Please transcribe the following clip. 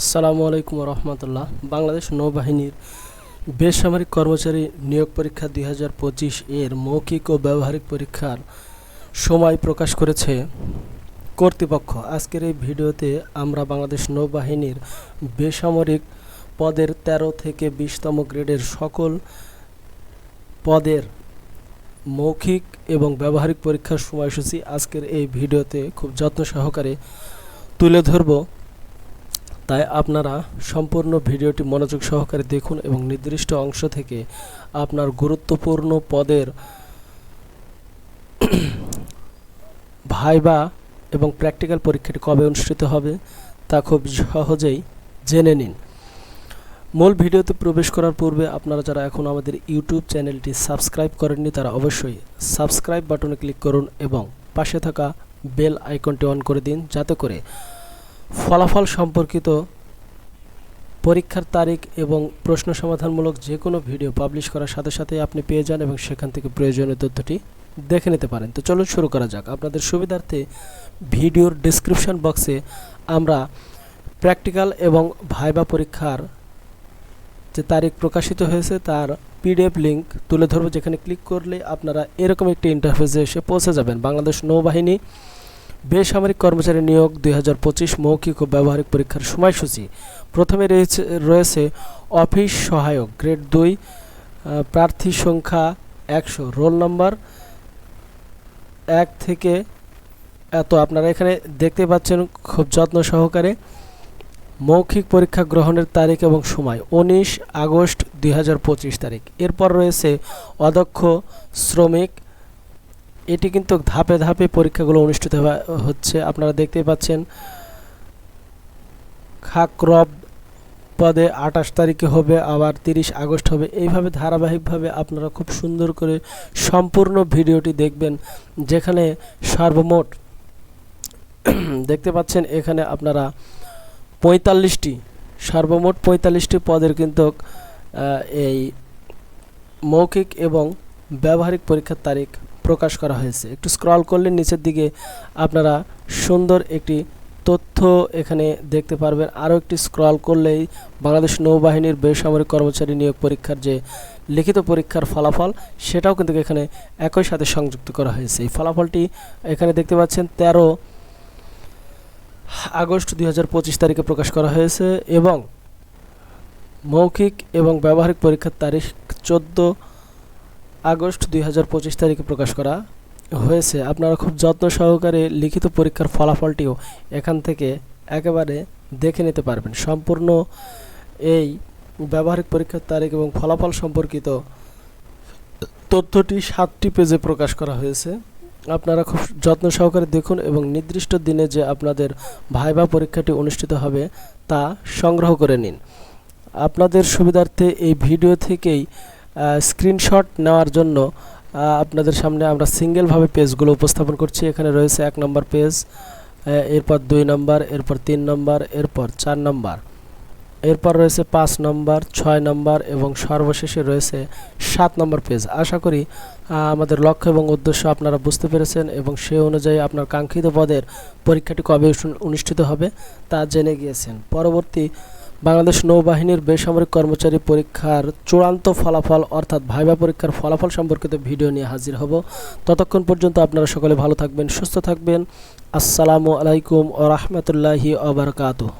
আসসালামু আলাইকুম রহমতুল্লাহ বাংলাদেশ নৌবাহিনীর বেসামরিক কর্মচারী নিয়োগ পরীক্ষা দুই হাজার পঁচিশ এর মৌখিক ও ব্যবহারিক পরীক্ষার সময় প্রকাশ করেছে কর্তৃপক্ষ। আজকের এই ভিডিওতে আমরা বাংলাদেশ নৌবাহিনীর বেসামরিক পদের ১৩ থেকে বিশতম গ্রেডের সকল পদের মৌখিক এবং ব্যবহারিক পরীক্ষার সময়সূচি আজকের এই ভিডিওতে খুব যত্ন সহকারে তুলে ধরব। তাই আপনারা সম্পূর্ণ ভিডিওটি মনোযোগ সহকারে দেখুন এবং নির্দিষ্ট অংশ থেকে আপনার গুরুত্বপূর্ণ পদের ভাইবা এবং প্র্যাকটিক্যাল পরীক্ষাটি কবে অনুষ্ঠিত হবে তা খুব সহজেই জেনে নিন। মূল ভিডিওতে প্রবেশ করার পূর্বে আপনারা যারা এখন আমাদের ইউটিউব চ্যানেলটি সাবস্ক্রাইব করেননি তারা অবশ্যই সাবস্ক্রাইব বাটনে ক্লিক করুন এবং পাশে থাকা বেল আইকনটি অন করে দিন যাতে করে ফলাফল সম্পর্কিত পরীক্ষার তারিখ এবং প্রশ্ন সমাধানমূলক যে কোনো ভিডিও পাবলিশ করার সাথে সাথে আপনি পেয়ে যান এবং সেখান থেকে প্রয়োজনীয় তথ্যটি দেখে নিতে পারেন। তো চলুন শুরু করা যাক। আপনাদের সুবিধার্থে ভিডিওর ডিসক্রিপশন বক্সে আমরা প্র্যাকটিক্যাল এবং ভাইবা পরীক্ষার যে তারিখ প্রকাশিত হয়েছে তার পিডিএফ লিঙ্ক তুলে ধরবো। যেখানে ক্লিক করলে আপনারা এরকম একটি ইন্টারফেসে এসে পৌঁছে যাবেন। বাংলাদেশ নৌবাহিনী বেসামরিক কর্মচারী নিয়োগ দুই হাজার পঁচিশ মৌখিক ও ব্যবহারিক পরীক্ষার সময়সূচি। প্রথমে রয়েছে রয়েছে অফিস সহায়ক গ্রেড দুই প্রার্থী সংখ্যা একশো, রোল নম্বর এক থেকে এত আপনারা এখানে দেখতে পাচ্ছেন খুব যত্ন সহকারে মৌখিক পরীক্ষা গ্রহণের তারিখ এবং সময় উনিশ আগস্ট দুই হাজার পঁচিশ তারিখ। এরপর রয়েছে অদক্ষ শ্রমিক এটি কিন্তু ধাপে ধাপে পরীক্ষাগুলো অনুষ্ঠিত হচ্ছে। আপনারা দেখতে পাচ্ছেন, খাকরব পদে আঠাশ তারিখে হবে, আবার তিরিশ আগস্ট হবে। এইভাবে ধারাবাহিকভাবে আপনারা খুব সুন্দর করে সম্পূর্ণ ভিডিওটি দেখবেন, যেখানে সর্বমোট দেখতে পাচ্ছেন, এখানে আপনারা পঁয়তাল্লিশটি, সর্বমোট পঁয়তাল্লিশটি পদের কিন্তু এই মৌখিক এবং ব্যবহারিক পরীক্ষার তারিখ প্রকাশ করা হয়েছে। একটু স্ক্রল করলে নিচের দিকে আপনারা সুন্দর একটি তথ্য এখানে দেখতে পারবেন। আরও একটি স্ক্রল করলেই বাংলাদেশ নৌবাহিনীর বেসামরিক কর্মচারী নিয়োগ পরীক্ষার যে লিখিত পরীক্ষার ফলাফল, সেটাও কিন্তু এখানে একই সাথে সংযুক্ত করা হয়েছে। এই ফলাফলটি এখানে দেখতে পাচ্ছেন, তেরো আগস্ট দুই হাজার পঁচিশ তারিখে প্রকাশ করা হয়েছে এবং মৌখিক এবং ব্যবহারিক পরীক্ষার তারিখ চোদ্দ আগস্ট দুই হাজার পঁচিশ তারিখে প্রকাশ করা হয়েছে। আপনারা খুব যত্ন সহকারে লিখিত পরীক্ষার ফলাফলটিও এখান থেকে একেবারে দেখে নিতে পারবেন। সম্পূর্ণ এই ব্যবহারিক পরীক্ষার তারিখ এবং ফলাফল সম্পর্কিত তথ্যটি সাতটি পেজে প্রকাশ করা হয়েছে। আপনারা খুব যত্ন সহকারে দেখুন এবং নির্দিষ্ট দিনে যে আপনাদের ভাইবা পরীক্ষাটি অনুষ্ঠিত হবে তা সংগ্রহ করে নিন। আপনাদের সুবিধার্থে এই ভিডিও থেকেই স্ক্রিনশট নেওয়ার জন্য আপনাদের সামনে আমরা সিঙ্গেলভাবে পেজগুলো উপস্থাপন করছি। এখানে রয়েছে এক নম্বর পেজ এরপর দুই নম্বর, এরপর তিন নম্বর, এরপর চার নম্বর। এরপর রয়েছে পাঁচ নম্বর, ছয় নম্বর এবং সর্বশেষে রয়েছে সাত নম্বর পেজ আশা করি আমাদের লক্ষ্য এবং উদ্দেশ্য আপনারা বুঝতে পেরেছেন এবং সে অনুযায়ী আপনার কাঙ্ক্ষিত পদের পরীক্ষাটি কবে অনুষ্ঠিত হবে তা জেনে গিয়েছেন। পরবর্তী বাংলাদেশ নৌবাহিনীর বেসামরিক কর্মচারী পরীক্ষার চূড়ান্ত ফলাফল অর্থাৎ ভাইবা পরীক্ষার ফলাফল সম্পর্কিত ভিডিও নিয়ে হাজির হব। ততক্ষণ পর্যন্ত আপনারা সকলে ভালো থাকবেন, সুস্থ থাকবেন। আসসালামু আলাইকুম ও রহমতুল্লাহি আবরকাতুহ